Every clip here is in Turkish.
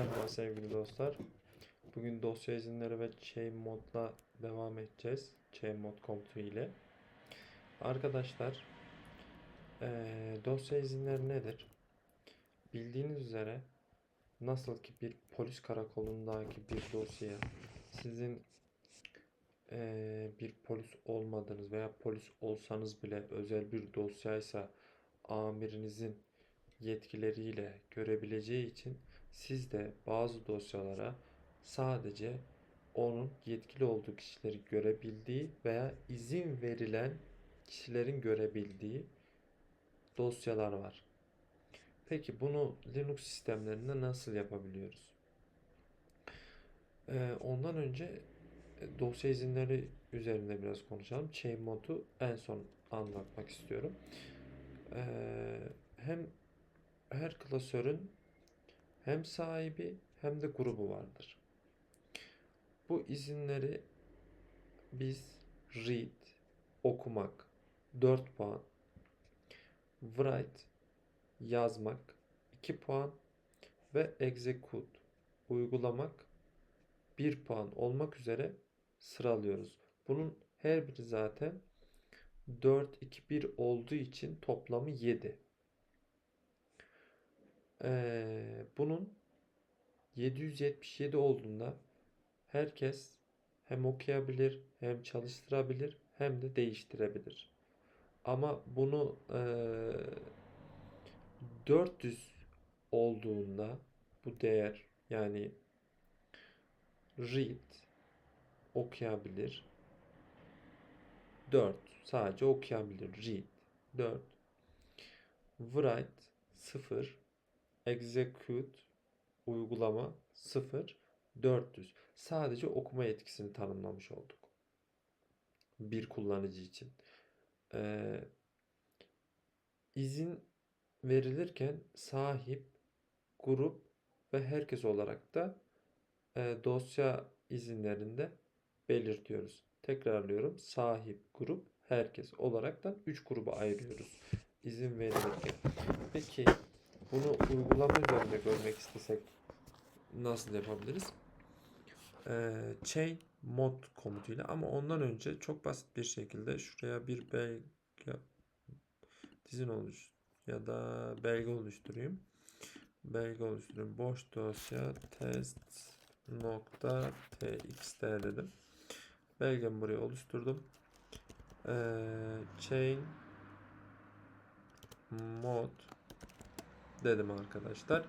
Merhaba sevgili dostlar. Bugün dosya izinleri ve chain modla devam edeceğiz. Chain mod komutu ile. Arkadaşlar dosya izinleri nedir? Bildiğiniz üzere nasıl ki bir polis karakolundaki bir dosyaya sizin bir polis olmadığınız veya polis olsanız bile özel bir dosyaysa amirinizin yetkileriyle görebileceği için siz de bazı dosyalara sadece onun yetkili olduğu kişileri görebildiği veya izin verilen kişilerin görebildiği dosyalar var. Peki bunu Linux sistemlerinde nasıl yapabiliyoruz? Ee, ondan önce e, dosya izinleri üzerinde biraz konuşalım. Chain modu en son anlatmak istiyorum. Ee, hem her klasörün hem sahibi hem de grubu vardır. Bu izinleri biz read, okumak 4 puan, write, yazmak 2 puan ve execute, uygulamak 1 puan olmak üzere sıralıyoruz. Bunun her biri zaten 4, 2, 1 olduğu için toplamı 7. Ee, bunun 777 olduğunda herkes hem okuyabilir, hem çalıştırabilir, hem de değiştirebilir. Ama bunu eee 400 olduğunda bu değer yani read okuyabilir. 4 sadece okuyabilir. Read 4 write 0 execute uygulama 0 400 sadece okuma yetkisini tanımlamış olduk. Bir kullanıcı için. Ee, izin verilirken sahip, grup ve herkes olarak da e, dosya izinlerinde belirtiyoruz. Tekrarlıyorum. Sahip, grup, herkes olarak da 3 gruba ayırıyoruz. izin verilirken. Peki bunu uygulama üzerinde görmek istesek nasıl yapabiliriz? Ee, chain mod komutuyla ama ondan önce çok basit bir şekilde şuraya bir belge dizin oluş ya da belge oluşturayım. Belge oluşturayım. Boş dosya test nokta txt dedim. Belgemi buraya oluşturdum. Ee, chain mod dedim arkadaşlar.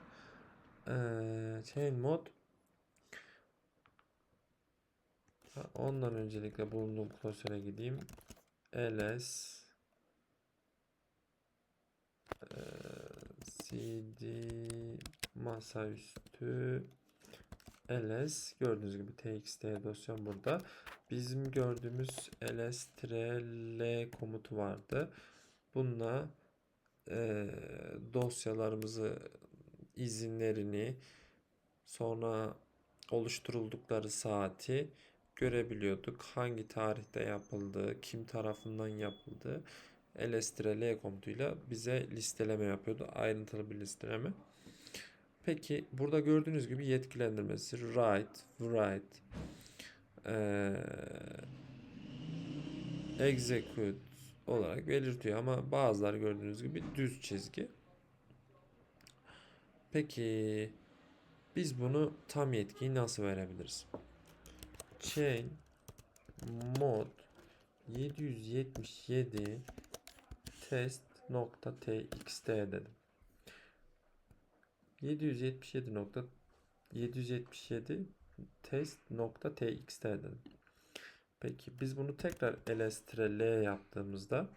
Ee, chain mod Ondan öncelikle bulunduğum klasöre gideyim. ls e, cd masaüstü ls gördüğünüz gibi txt dosyam burada. Bizim gördüğümüz ls-l komutu vardı. Bununla e, dosyalarımızı izinlerini sonra oluşturuldukları saati görebiliyorduk. Hangi tarihte yapıldığı, kim tarafından yapıldığı ls-l komutuyla bize listeleme yapıyordu. Ayrıntılı bir listeleme. Peki burada gördüğünüz gibi yetkilendirmesi write, write, ee, execute olarak belirtiyor ama bazıları gördüğünüz gibi düz çizgi. Peki biz bunu tam yetkiyi nasıl verebiliriz? Chain mod 777 test nokta txt dedim. 777 nokta 777 test nokta txt dedim. Peki biz bunu tekrar ls-l yaptığımızda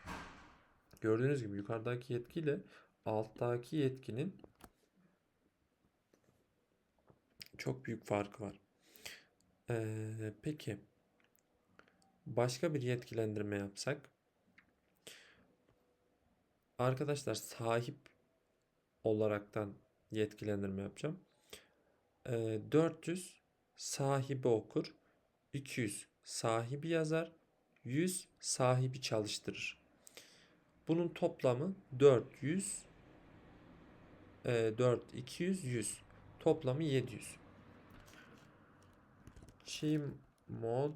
gördüğünüz gibi yukarıdaki yetkiyle alttaki yetkinin çok büyük farkı var. Ee, peki başka bir yetkilendirme yapsak arkadaşlar sahip olaraktan yetkilendirme yapacağım. Ee, 400 sahibi okur. 200 sahibi yazar. 100 sahibi çalıştırır. Bunun toplamı 400 e, 4 200 100 Toplamı 700. Çim mod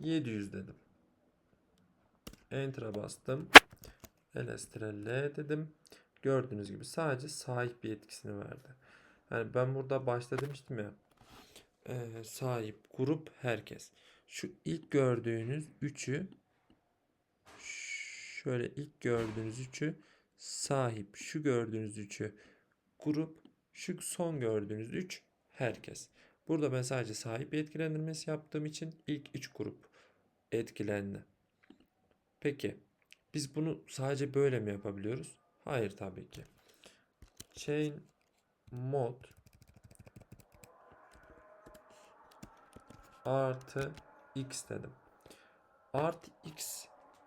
700 dedim. Enter'a bastım. LSTRL dedim. Gördüğünüz gibi sadece sahip bir etkisini verdi. Yani ben burada başta demiştim ya eee, sahip, grup, herkes. Şu ilk gördüğünüz üçü şöyle ilk gördüğünüz üçü sahip, şu gördüğünüz üçü grup, şu son gördüğünüz üç herkes. Burada ben sadece sahip etkilendirmesi yaptığım için ilk üç grup etkilendi. Peki biz bunu sadece böyle mi yapabiliyoruz? Hayır tabii ki. Chain mod artı x dedim. Artı x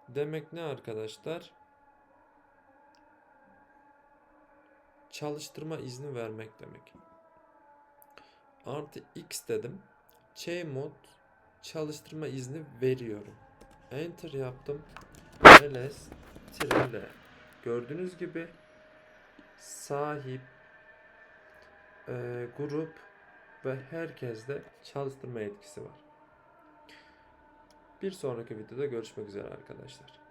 demek ne arkadaşlar? Çalıştırma izni vermek demek. Artı x dedim. Chain mod çalıştırma izni veriyorum. Enter yaptım. ls -l. Gördüğünüz gibi sahip e, grup ve herkeste çalıştırma etkisi var. Bir sonraki videoda görüşmek üzere arkadaşlar.